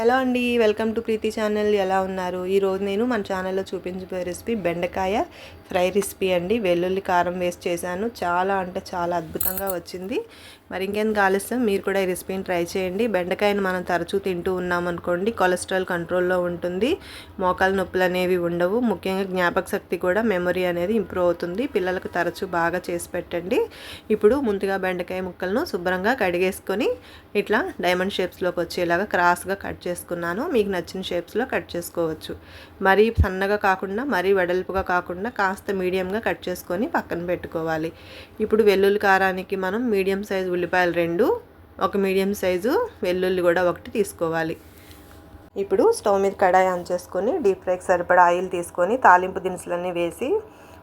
Hello అండి welcome to Preethi channel. ఎలా ఉన్నారు? ఈరోజు నేను మన ఛానల్లో చూపించబోయే రెసిపీ బెండకాయ ఫ్రై రెసిపీ అండి. వెల్లుల్లి కారం వేస్ట్ చేశాను. చాలా అంటే చాలా అద్భుతంగా వచ్చింది. మరి ఇంకేం ఆలస్యం? మీరు కూడా ఈ రెసిపీని ట్రై చేయండి. బెండకాయను మనం తరచూ తింటూ ఉన్నామనుకోండి కొలెస్ట్రాల్ కంట్రోల్లో ఉంటుంది. మోకాలు నొప్పులు అనేవి ఉండవు. ముఖ్యంగా జ్ఞాపక శక్తి కూడా మెమరీ అనేది ఇంప్రూవ్ అవుతుంది. పిల్లలకు తరచూ బాగా చేసి పెట్టండి. ఇప్పుడు ముందుగా బెండకాయ ముక్కలను శుభ్రంగా కడిగేసుకొని ఇట్లా డైమండ్ షేప్స్లోకి వచ్చేలాగా క్రాస్గా కట్ చేసుకున్నాను. మీకు నచ్చిన షేప్స్లో కట్ చేసుకోవచ్చు. మరీ సన్నగా కాకుండా మరీ వెడల్పుగా కాకుండా కాస్త మీడియంగా కట్ చేసుకొని పక్కన పెట్టుకోవాలి. ఇప్పుడు వెల్లుల్లి కారానికి మనం మీడియం సైజు ఉల్లిపాయలు రెండు ఒక మీడియం సైజు వెల్లుల్లి కూడా ఒకటి తీసుకోవాలి. ఇప్పుడు స్టవ్ మీద కడాయి ఆన్ చేసుకొని డీప్ ఫ్రైకి సరిపడా ఆయిల్ తీసుకొని తాలింపు దినుసులన్నీ వేసి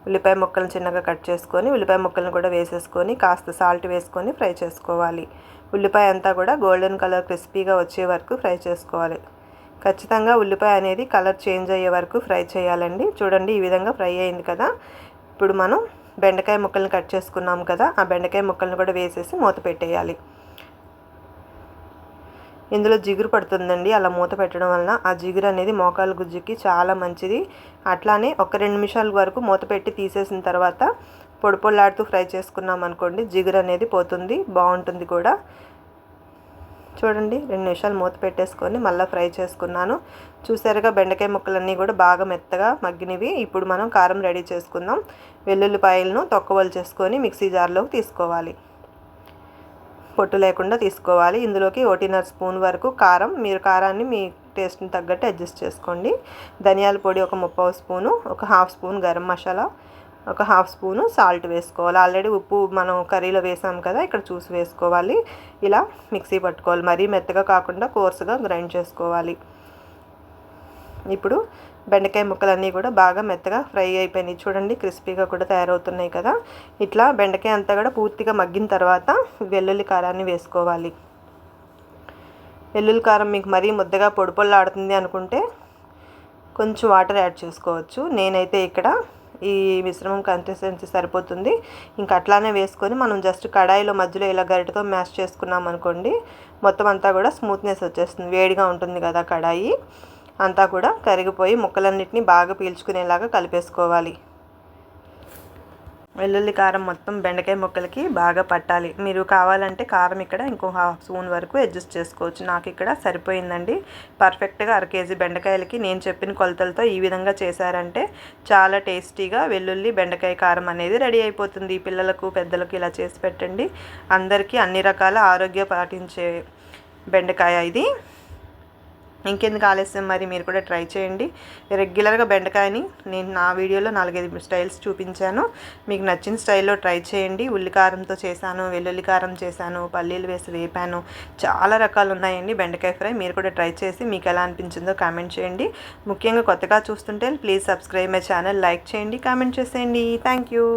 ఉల్లిపాయ ముక్కలను చిన్నగా కట్ చేసుకొని ఉల్లిపాయ ముక్కలను కూడా వేసేసుకొని కాస్త సాల్ట్ వేసుకొని ఫ్రై చేసుకోవాలి. ఉల్లిపాయ అంతా కూడా గోల్డెన్ కలర్ క్రిస్పీగా వచ్చే వరకు ఫ్రై చేసుకోవాలి. ఖచ్చితంగా ఉల్లిపాయ అనేది కలర్ చేంజ్ అయ్యే వరకు ఫ్రై చేయాలండి. చూడండి ఈ విధంగా ఫ్రై అయింది కదా. ఇప్పుడు మనం బెండకాయ ముక్కల్ని కట్ చేసుకున్నాం కదా ఆ బెండకాయ ముక్కలను కూడా వేసేసి మూత పెట్టేయాలి. ఇందులో జిగురు పడుతుందండి. అలా మూత పెట్టడం వలన ఆ జిగురు అనేది మోకాలు గుజ్జుకి చాలా మంచిది. అట్లానే ఒక రెండు నిమిషాల వరకు మూత పెట్టి తీసేసిన తర్వాత పొడి పొడిలాడుతూ ఫ్రై చేసుకున్నాం అనుకోండి జిగురు అనేది పోతుంది బాగుంటుంది కూడా. చూడండి రెండు నిమిషాలు మూత పెట్టేసుకొని మళ్ళీ ఫ్రై చేసుకున్నాను. చూసారుగా బెండకాయ ముక్కలన్నీ కూడా బాగా మెత్తగా మగ్గినవి. ఇప్పుడు మనం కారం రెడీ చేసుకుందాం. వెల్లుల్లిపాయలను తొక్కవలు చేసుకొని మిక్సీ జార్లోకి తీసుకోవాలి. పొట్టు లేకుండా తీసుకోవాలి. ఇందులోకి ఒకటిన్నర స్పూన్ వరకు కారం మీరు కారాన్ని మీ టేస్ట్ని తగ్గట్టు అడ్జస్ట్ చేసుకోండి. ధనియాల పొడి ఒక ముప్పై స్పూను ఒక హాఫ్ స్పూన్ గరం మసాలా ఒక హాఫ్ స్పూను సాల్ట్ వేసుకోవాలి. ఆల్రెడీ ఉప్పు మనం కర్రీలో వేసాం కదా ఇక్కడ చూసి వేసుకోవాలి. ఇలా మిక్సీ పట్టుకోవాలి. మరీ మెత్తగా కాకుండా కోర్సుగా గ్రైండ్ చేసుకోవాలి. ఇప్పుడు బెండకాయ ముక్కలన్నీ కూడా బాగా మెత్తగా ఫ్రై అయిపోయినాయి. చూడండి క్రిస్పీగా కూడా తయారవుతున్నాయి కదా. ఇట్లా బెండకాయ అంతా కూడా పూర్తిగా మగ్గిన తర్వాత వెల్లుల్లి కారాన్ని వేసుకోవాలి. వెల్లుల్లి కారం మీకు మరీ ముద్దగా పొడిపొల్లాడుతుంది అనుకుంటే కొంచెం వాటర్ యాడ్ చేసుకోవచ్చు. నేనైతే ఇక్కడ ఈ మిశ్రమం కన్సిస్టెన్సీ సరిపోతుంది. ఇంకా అట్లానే వేసుకొని మనం జస్ట్ కడాయిలో మధ్యలో ఇలా గరిటతో మ్యాష్ చేసుకున్నాం అనుకోండి మొత్తం అంతా కూడా స్మూత్నెస్ వచ్చేస్తుంది. వేడిగా ఉంటుంది కదా కడాయి. అంతా కూడా కరిగిపోయి ముక్కలన్నిటిని బాగా పీల్చుకునేలాగా కలిపేసుకోవాలి. వెల్లుల్లి కారం మొత్తం బెండకాయ ముక్కలకి బాగా పట్టాలి. మీరు కావాలంటే కారం ఇక్కడ ఇంకో హాఫ్ స్పూన్ వరకు అడ్జస్ట్ చేసుకోవచ్చు. నాకు ఇక్కడ సరిపోయిందండి. పర్ఫెక్ట్గా అర కేజీ బెండకాయలకి నేను చెప్పిన కొలతలతో ఈ విధంగా చేశారంటే చాలా టేస్టీగా వెల్లుల్లి బెండకాయ కారం అనేది రెడీ అయిపోతుంది. పిల్లలకు పెద్దలకు ఇలా చేసి పెట్టండి. అందరికీ అన్ని రకాల ఆరోగ్య పాటించే బెండకాయ ఇది. ఇంకెందుకు ఆలస్యం? మరి మీరు కూడా ట్రై చేయండి. రెగ్యులర్గా బెండకాయని నేను నా వీడియోలో నాలుగైదు స్టైల్స్ చూపించాను. మీకు నచ్చిన స్టైల్లో ట్రై చేయండి. ఉల్లికారంతో చేశాను వెల్లుల్లి కారం చేశాను పల్లీలు వేసి వేపాను. చాలా రకాలు ఉన్నాయండి బెండకాయ ఫ్రై. మీరు కూడా ట్రై చేసి మీకు ఎలా అనిపించిందో కామెంట్ చేయండి. ముఖ్యంగా కొత్తగా చూస్తుంటే please subscribe my channel like చేయండి కామెంట్ చేసేయండి. Thank you.